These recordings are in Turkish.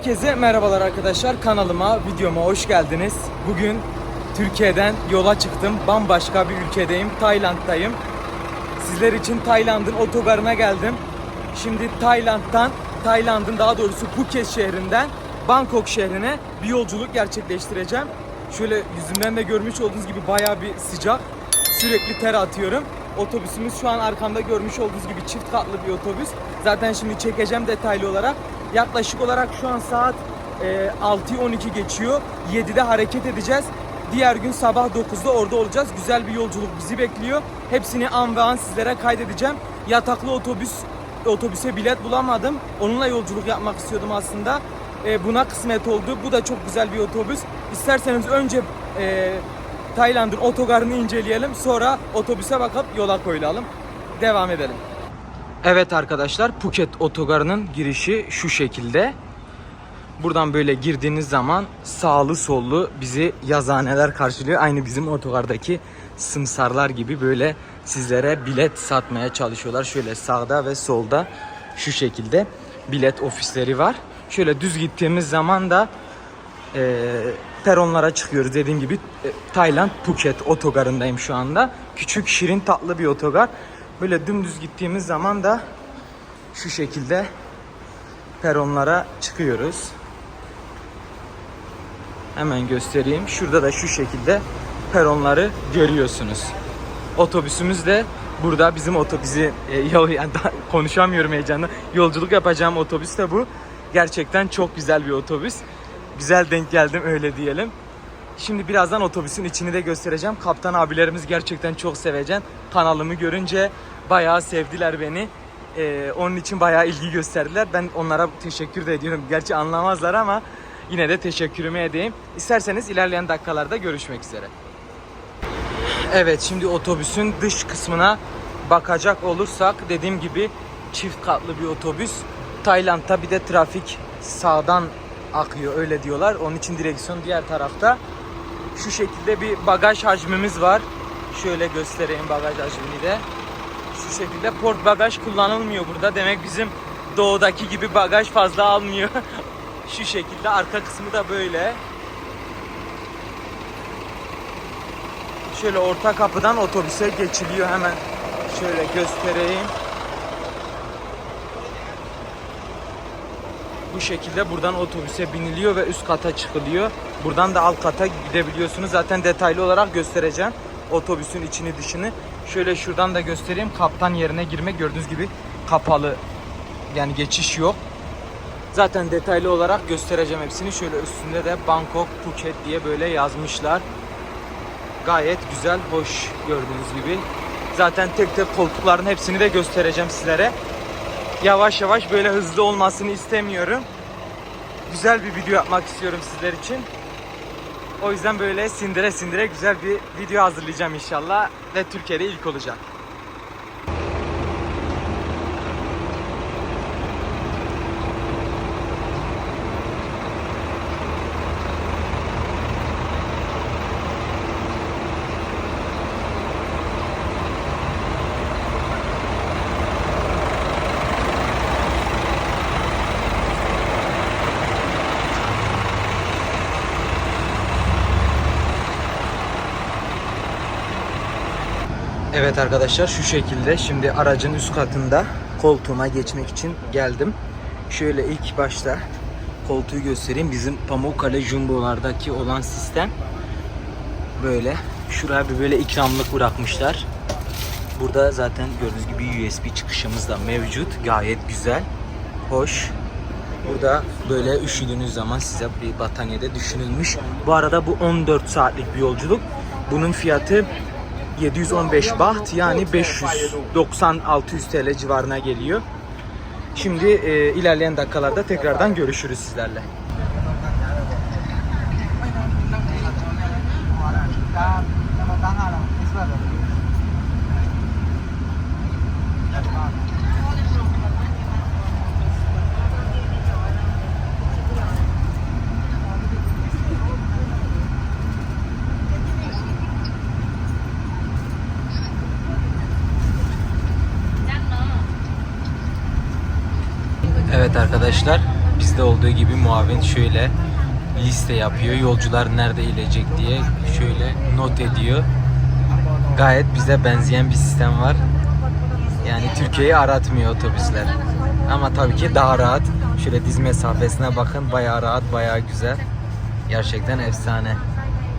Herkese merhabalar arkadaşlar. Kanalıma, videoma hoş geldiniz. Bugün Türkiye'den yola çıktım. Bambaşka bir ülkedeyim. Tayland'dayım. Sizler için Tayland'ın otogarına geldim. Şimdi Tayland'dan, Tayland'ın daha doğrusu Phuket şehrinden Bangkok şehrine bir yolculuk gerçekleştireceğim. Şöyle yüzümden de görmüş olduğunuz gibi bayağı bir sıcak. Sürekli ter atıyorum. Otobüsümüz şu an arkamda görmüş olduğunuz gibi çift katlı bir otobüs. Zaten şimdi çekeceğim detaylı olarak. Yaklaşık olarak şu an saat e, 6'yı 12 geçiyor. 7'de hareket edeceğiz. Diğer gün sabah 9'da orada olacağız. Güzel bir yolculuk bizi bekliyor. Hepsini an ve an sizlere kaydedeceğim. Yataklı otobüs otobüse bilet bulamadım. Onunla yolculuk yapmak istiyordum aslında. E, buna kısmet oldu. Bu da çok güzel bir otobüs. İsterseniz önce e, Tayland'ın otogarını inceleyelim. Sonra otobüse bakıp yola koyulalım. Devam edelim. Evet arkadaşlar Phuket otogarının girişi şu şekilde. Buradan böyle girdiğiniz zaman sağlı sollu bizi yazhaneler karşılıyor. Aynı bizim otogardaki sımsarlar gibi böyle sizlere bilet satmaya çalışıyorlar. Şöyle sağda ve solda şu şekilde bilet ofisleri var. Şöyle düz gittiğimiz zaman da e, peronlara çıkıyoruz. Dediğim gibi e, Tayland Phuket otogarındayım şu anda. Küçük şirin tatlı bir otogar. Böyle dümdüz gittiğimiz zaman da şu şekilde peronlara çıkıyoruz. Hemen göstereyim. Şurada da şu şekilde peronları görüyorsunuz. Otobüsümüz de burada bizim otobüsü e, ya- yani konuşamıyorum heyecanla. Yolculuk yapacağım otobüs de bu. Gerçekten çok güzel bir otobüs. Güzel denk geldim öyle diyelim. Şimdi birazdan otobüsün içini de göstereceğim. Kaptan abilerimiz gerçekten çok sevecen. Kanalımı görünce bayağı sevdiler beni. Ee, onun için bayağı ilgi gösterdiler. Ben onlara teşekkür de ediyorum. Gerçi anlamazlar ama yine de teşekkürümü edeyim. İsterseniz ilerleyen dakikalarda görüşmek üzere. Evet şimdi otobüsün dış kısmına bakacak olursak dediğim gibi çift katlı bir otobüs. Tayland'da bir de trafik sağdan akıyor öyle diyorlar. Onun için direksiyon diğer tarafta. Şu şekilde bir bagaj hacmimiz var. Şöyle göstereyim bagaj hacmini de. Şu şekilde port bagaj kullanılmıyor burada. Demek bizim doğudaki gibi bagaj fazla almıyor. Şu şekilde arka kısmı da böyle. Şöyle orta kapıdan otobüse geçiliyor hemen. Şöyle göstereyim. Bu şekilde buradan otobüse biniliyor ve üst kata çıkılıyor. Buradan da alt kata gidebiliyorsunuz. Zaten detaylı olarak göstereceğim. Otobüsün içini dışını. Şöyle şuradan da göstereyim. Kaptan yerine girmek gördüğünüz gibi kapalı. Yani geçiş yok. Zaten detaylı olarak göstereceğim hepsini. Şöyle üstünde de Bangkok Phuket diye böyle yazmışlar. Gayet güzel, hoş gördüğünüz gibi. Zaten tek tek koltukların hepsini de göstereceğim sizlere. Yavaş yavaş böyle hızlı olmasını istemiyorum. Güzel bir video yapmak istiyorum sizler için. O yüzden böyle sindire sindire güzel bir video hazırlayacağım inşallah. Ve Türkiye'de ilk olacak. Evet arkadaşlar şu şekilde şimdi aracın üst katında koltuğuma geçmek için geldim. Şöyle ilk başta koltuğu göstereyim. Bizim Pamukkale Jumbo'lardaki olan sistem böyle. Şuraya bir böyle ikramlık bırakmışlar. Burada zaten gördüğünüz gibi USB çıkışımız da mevcut. Gayet güzel. Hoş. Burada böyle üşüdüğünüz zaman size bir battaniyede düşünülmüş. Bu arada bu 14 saatlik bir yolculuk. Bunun fiyatı 715 baht yani 590-600 TL civarına geliyor. Şimdi e, ilerleyen dakikalarda tekrardan görüşürüz sizlerle. Evet arkadaşlar bizde olduğu gibi muavin şöyle liste yapıyor. Yolcular nerede inecek diye şöyle not ediyor. Gayet bize benzeyen bir sistem var. Yani Türkiye'yi aratmıyor otobüsler. Ama tabii ki daha rahat. Şöyle diz mesafesine bakın. Bayağı rahat, bayağı güzel. Gerçekten efsane.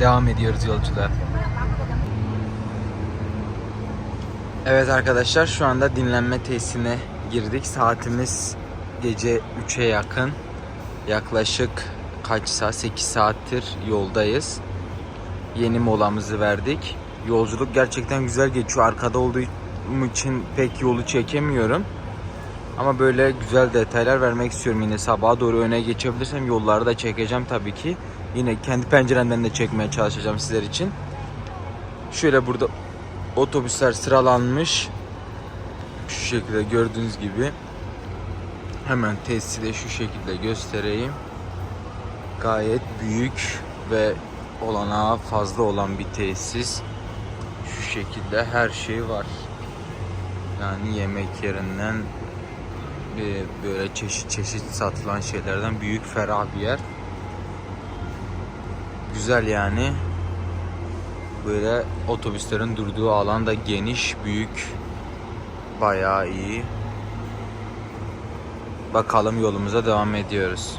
Devam ediyoruz yolcular. Evet arkadaşlar şu anda dinlenme tesisine girdik. Saatimiz gece 3'e yakın. Yaklaşık kaç saat? 8 saattir yoldayız. Yeni molamızı verdik. Yolculuk gerçekten güzel geçiyor. Arkada olduğum için pek yolu çekemiyorum. Ama böyle güzel detaylar vermek istiyorum yine sabaha doğru öne geçebilirsem yolları da çekeceğim tabii ki. Yine kendi penceremden de çekmeye çalışacağım sizler için. Şöyle burada otobüsler sıralanmış. Şu şekilde gördüğünüz gibi. Hemen tesisi de şu şekilde göstereyim. Gayet büyük ve olanağı fazla olan bir tesis. Şu şekilde her şey var. Yani yemek yerinden bir böyle çeşit çeşit satılan şeylerden büyük ferah bir yer. Güzel yani. Böyle otobüslerin durduğu alan da geniş, büyük. Bayağı iyi. Bakalım yolumuza devam ediyoruz.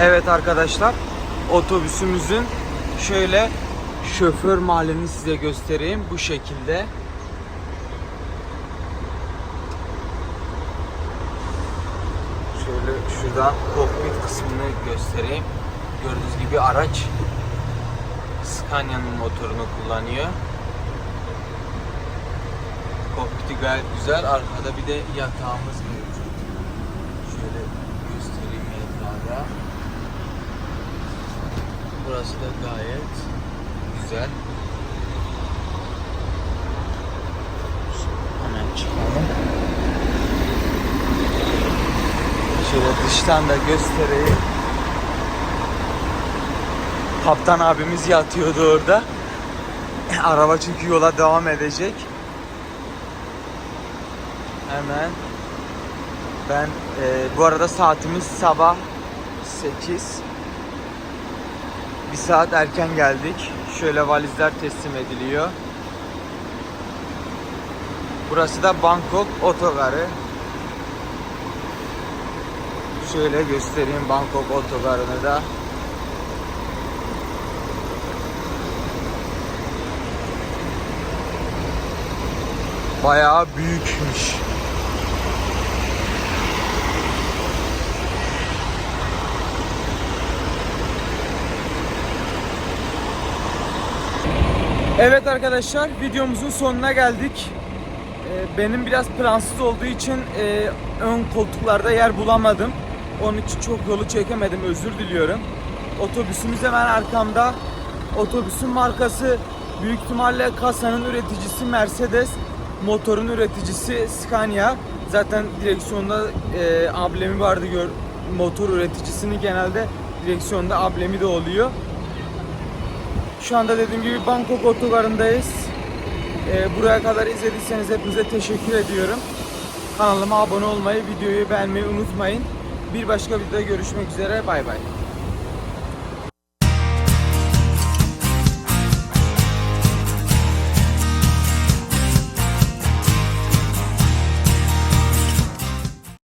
Evet arkadaşlar otobüsümüzün şöyle şoför malini size göstereyim bu şekilde. Şöyle şuradan kokpit kısmını göstereyim. Gördüğünüz gibi araç Scania'nın motorunu kullanıyor. Kokpiti gayet güzel. Arkada bir de yatağımız mevcut. Şöyle göstereyim yatağı da. Burası da gayet güzel. Hemen çıkalım. Şöyle dıştan da göstereyim. Kaptan abimiz yatıyordu orada. Araba çünkü yola devam edecek. Hemen ben e, bu arada saatimiz sabah 8. Bir saat erken geldik. Şöyle valizler teslim ediliyor. Burası da Bangkok otogarı. Şöyle göstereyim Bangkok otogarını da. Bayağı büyükmüş. Evet arkadaşlar videomuzun sonuna geldik. Ee, benim biraz plansız olduğu için e, ön koltuklarda yer bulamadım. Onun için çok yolu çekemedim özür diliyorum. Otobüsümüz hemen arkamda. Otobüsün markası büyük ihtimalle kasanın üreticisi Mercedes. Motorun üreticisi Scania. Zaten direksiyonda e, ablemi vardı gör motor üreticisinin genelde direksiyonda ablemi de oluyor. Şu anda dediğim gibi Bangkok otogarındayız. Ee, buraya kadar izlediyseniz hepinize teşekkür ediyorum. Kanalıma abone olmayı, videoyu beğenmeyi unutmayın. Bir başka videoda görüşmek üzere. Bay bay.